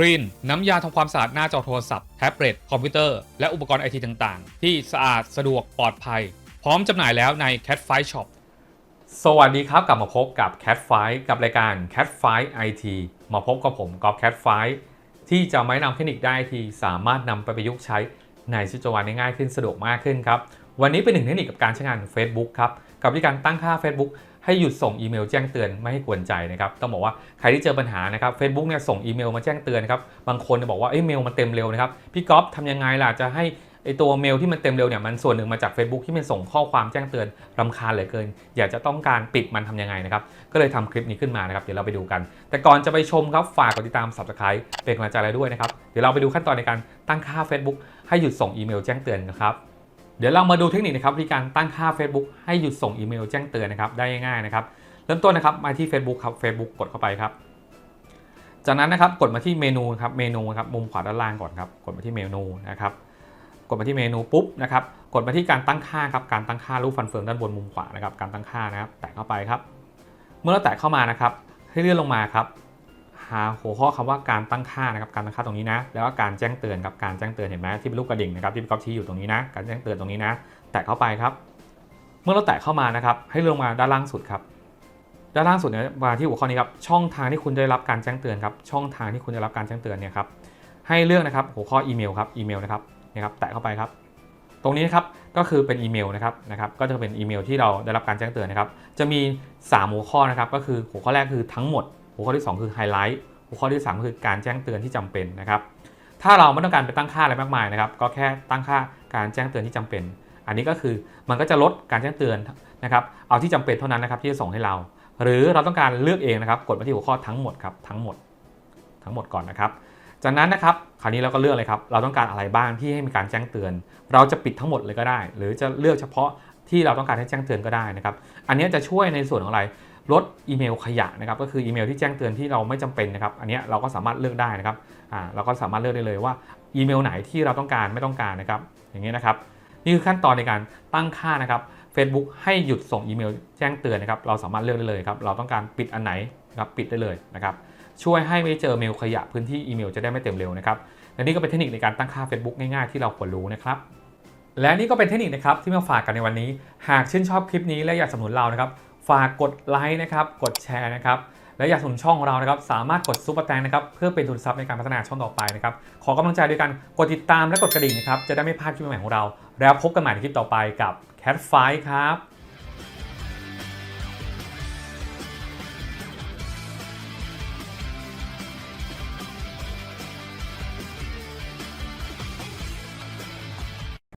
ครีนน้ำยาทำความสะอาดหน้าจอโทรศัพท์แท็บเล็ตคอมพิวเตอร์ และอุปกรณ์ไอทีต่างๆ ที่สะอาดสะดวกปลอดภัย พร้อมจำหน่ายแล้วใน Cat f i Shop สวัสดีครับกลับมาพบกับ Cat f i กับรายการ Cat f i IT มาพบกับผมกอล์ฟ Cat f i ที่จะไม่นำเทคนิคได้ที่สามารถนำไปประยุกต์ใช้ในชีวิตประจำวันได้ง่ายขึ้นสะดวกมากขึ้นครับวันนี้เป็นหนึ่งเทคนิคกับการใช้งาน Facebook ครับกับวิธีการตั้งค่า Facebook ให้หยุดส่งอีเมลแจ้งเตือนไม่ให้กวนใจนะครับต้องบอกว่าใครที่เจอปัญหานะครับ Facebook เนี่ยส่งอีเมลมาแจ้งเตือนนะครับบางคนบอกว่าเอ้ยเมลมันเต็มเร็วนะครับพี่ก๊อฟทำยังไงล่ะจะให้ไอตัวเมลที่มันเต็มเร็วเนี่ยมันส่วนหนึ่งมาจาก Facebook ที่มันส่งข้อความแจ้งเตือนรำคาญเหลือเกิน อยากจะต้องการปิดมันทำยังไงนะครับ ก็เลยทำคลิปนี้ขึ้นมานะครับ เดี๋ยวเราไปดูกัน แต่ก่อนจะไปชมครับ ฝากกดติดตาม Subscribe เป็นกำลังใจอะไรด้วยนะครับ เดี๋ยวเราไปดูขั้นตอนในการตั้งค่า Facebook ให้หยุดส่งอีเมลแจ้งเตือนนะครับ เดี๋ยวเรามาดูเทคนิคนะครับวิธีการตั้งค่า Facebook ให้หยุดส่งอีเมลแจ้งเตือนนะครับได้ง่ายๆนะครับเริ่มต้นนะครับมาที่ Facebook ครับ Facebook กดเข้าไปครับ จากนั้นนะครับกดมาที่เมนูครับเมนูครับมุมขวาด้านล่างก่อนครับกดมาที่เมนูนะครับกดมาที่เมนูปุ๊บนะครับกดมาที่การตั้งค่าครับการตั้งค่ารูปฟันเฟืองด้านบนมุมขวานะครับการตั้งค่านะครับแตะเข้าไปครับ เมื่อเราแตะเข้ามานะครับให้เลื่อนลงมาครับ หาหัวข้อคำว่าการตั้งค่านะครับการตั้งค่าตรงนี้นะแล้วก็การแจ้งเตือนครับการแจ้งเตือนเห็นไหมที่เป็นรูปกระดิ่งนะครับที่พี่ก๊อฟชี้อยู่ตรงนี้นะการแจ้งเตือนตรงนี้นะ แตะเข้าไปครับ เมื่อเราแตะเข้ามานะครับให้เลื่อนลงมาด้านล่างสุดครับด้านล่างสุดเนี่ยมาที่หัวข้อนี้ครับช่องทางที่คุณได้รับการแจ้งเตือนครับช่องทางที่คุณได้รับการแจ้งเตือนเนี่ยครับให้เลือกนะครับหัวข้ออีเมลครับอีเมลนะครับนี่ครับแตะเข้าไปครับ ตรงนี้นะครับก็คือเป็นอีเมลนะครับนะครับก็จะเป็นอีเมลที่เราได้รับการแจ้งเตือนนะครับจะมี 3 หัวข้อนะครับก็คือหัวข้อแรกคือทั้งหมด หัวข้อที่ 2 คือไฮไลท์หัวข้อที่ 3 คือการแจ้งเตือนที่จำเป็นนะครับถ้าเราไม่ต้องการไปตั้งค่าอะไรมากมายนะครับ ก็แค่ตั้งค่าการแจ้งเตือนที่จำเป็น อันนี้ก็คือมันก็จะลดการแจ้งเตือนนะครับ เอาที่จำเป็นเท่านั้นนะครับที่จะส่งให้เรา หรือเราต้องการเลือกเองนะครับ กดมาที่หัวข้อทั้งหมดครับทั้งหมด ทั้งหมดก่อนนะครับ จากนั้นนะครับคราวนี้เราก็เลือกเลยครับ เราต้องการอะไรบ้างที่ให้มีการแจ้งเตือน เราจะปิดทั้งหมดเลยก็ได้ หรือจะเลือกเฉพาะที่เราต้องการให้แจ้งเตือนก็ได้นะครับ อันนี้จะช่วยในส่วนของอะไร ลดอีเมลขยะนะครับก็คืออีเมลที่แจ้งเตือนที่เราไม่จำเป็นนะครับอันนี้เราก็สามารถเลือกได้นะครับอ่าเราก็สามารถเลือกได้เลยว่าอีเมลไหนที่เราต้องการไม่ต้องการนะครับอย่างนี้นะครับนี่คือขั้นตอนในการตั้งค่านะครับ Facebook ให้หยุดส่งอีเมลแจ้งเตือนนะครับเราสามารถเลือกได้เลยครับเราต้องการปิดอันไหนครับปิดได้เลยนะครับช่วยให้ไม่เจอเมลขยะพื้นที่อีเมลจะได้ไม่เต็มเร็วนะครับและนี่ก็เป็นเทคนิคในการตั้งค่า Facebook ง่ายๆที่เราควรรู้นะครับและนี่ก็เป็นเทคนิคนะครับที่มาฝากกันในวันนี้ หากชื่นชอบคลิปนี้และอยากสนับสนุนเรานะครับ ฝากกดไลค์นะครับ กดแชร์นะครับ และอยากสนับสนุนช่องของเรานะครับ สามารถกดซุปเปอร์แตงนะครับ เพื่อเป็นทุนทรัพย์ในการพัฒนาช่องต่อไปนะครับ ขอกำลังใจด้วยกันกดติดตามและกดกระดิ่งนะครับ จะได้ไม่พลาดคลิปใหม่ของเรา แล้วพบกันใหม่ในคลิปต่อไปกับ Cat f i ครับ